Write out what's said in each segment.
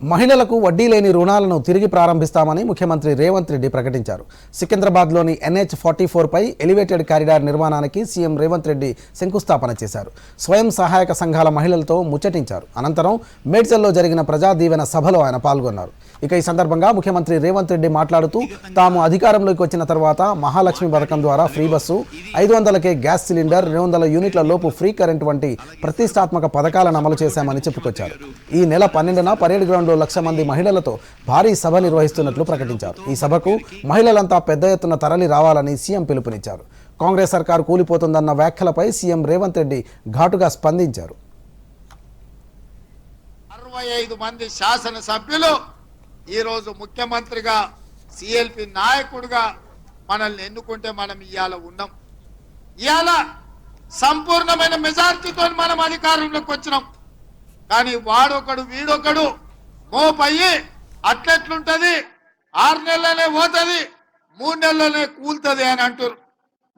మహిళలకు వడ్డీ లేని రుణాలను తిరిగి ప్రారంభిస్తామని ముఖ్యమంత్రి రేవంత్ రెడ్డి ప్రకటించారు. సికింద్రాబాద్లోని ఎన్హెచ్ ఫార్టీ ఫోర్పై ఎలివేటెడ్ కారిడార్ నిర్మాణానికి సీఎం రేవంత్ రెడ్డి శంకుస్థాపన చేశారు. స్వయం సహాయక సంఘాల మహిళలతో ముచ్చటించారు. అనంతరం మేడ్చల్లో జరిగిన ప్రజా దీవెన సభలో ఆయన పాల్గొన్నారు. ఇక ఈ సందర్భంగా ముఖ్యమంత్రి రేవంత్ రెడ్డి మాట్లాడుతూ తాము అధికారంలోకి వచ్చిన తర్వాత మహాలక్ష్మి పథకం ద్వారా ఫ్రీ బస్సు ఐదు వందలకే గ్యాస్ సిలిండర్ రెండు వందల యూనిట్ల లోపు ఫ్రీ కరెంట్ వంటి ప్రతిష్టాత్మక పథకాలను అమలు చేశామని చెప్పుకొచ్చారు. ఈ నెల పన్నెండున పరేడ్ గ్రౌండ్లో లక్ష మంది మహిళలతో భారీ సభ నిర్వహిస్తున్నట్లు ప్రకటించారు. ఈ సభకు మహిళలంతా పెద్ద ఎత్తున తరలి రావాలని సీఎం పిలుపునిచ్చారు. కాంగ్రెస్ సర్కారు కూలిపోతుందన్న వ్యాఖ్యలపై సీఎం రేవంత్ రెడ్డి ఘాటుగా స్పందించారు. అరవై ఐదు మంది శాసనసభ్యులు ఈరోజు ముఖ్యమంత్రిగా సిఎల్పి నాయకుడిగా మనల్ని ఎన్నుకుంటే మనం ఇవాళ ఉన్నాం. ఇవాళ సంపూర్ణమైన మెజార్టీతో మనం అధికారంలోకి వచ్చినాం. కానీ వాడొకడు వీడొకడు మోపయ్యి అట్లెట్లుంటది? ఆరు నెలలనే పోతుంది మూడు నెలలనే కూలుతుంది అని అంటారు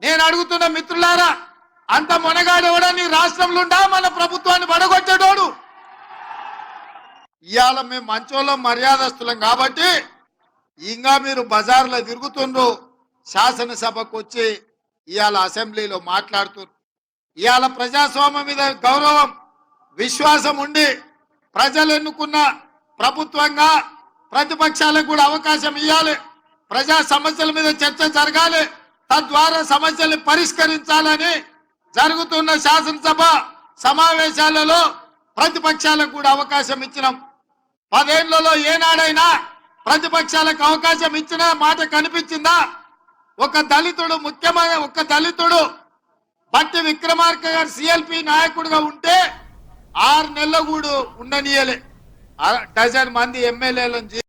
నేను అడుగుతున్న మిత్రులారా అంత మొనగాడెవడా నీ రాష్ట్రంలోండా? మన ప్రభుత్వాన్ని పడగొట్టేటోడు. ఇవాళ మేము మంచోళ్ళం మర్యాదస్తులం కాబట్టి ఇంకా మీరు బజార్లో తిరుగుతుండ్రు శాసనసభకు వచ్చి ఇవాళ అసెంబ్లీలో మాట్లాడుతున్నారు ఇవాళ ప్రజాస్వామ్యం మీద గౌరవం విశ్వాసం ఉండి ప్రజలు ఎన్నుకున్న ప్రభుత్వంగా ప్రతిపక్షాలకు కూడా అవకాశం ఇవ్వాలి ప్రజా సమస్యల మీద చర్చ జరగాలి. తద్వారా సమస్యలు పరిష్కరించాలని జరుగుతున్న శాసనసభ సమావేశాలలో ప్రతిపక్షాలకు కూడా అవకాశం ఇచ్చినాం. పదేళ్ళలో ఏనాడైనా ప్రతిపక్షాలకు అవకాశం ఇచ్చిన మాట కనిపించిందా? ఒక దళితుడు ముఖ్యమైన ఒక దళితుడు బట్టి విక్రమార్క గారు సిఎల్పి నాయకుడిగా ఉంటే ఆరు నెలలు కూడా ఉండనీయలే. డజన్ మంది ఎమ్మెల్యేలను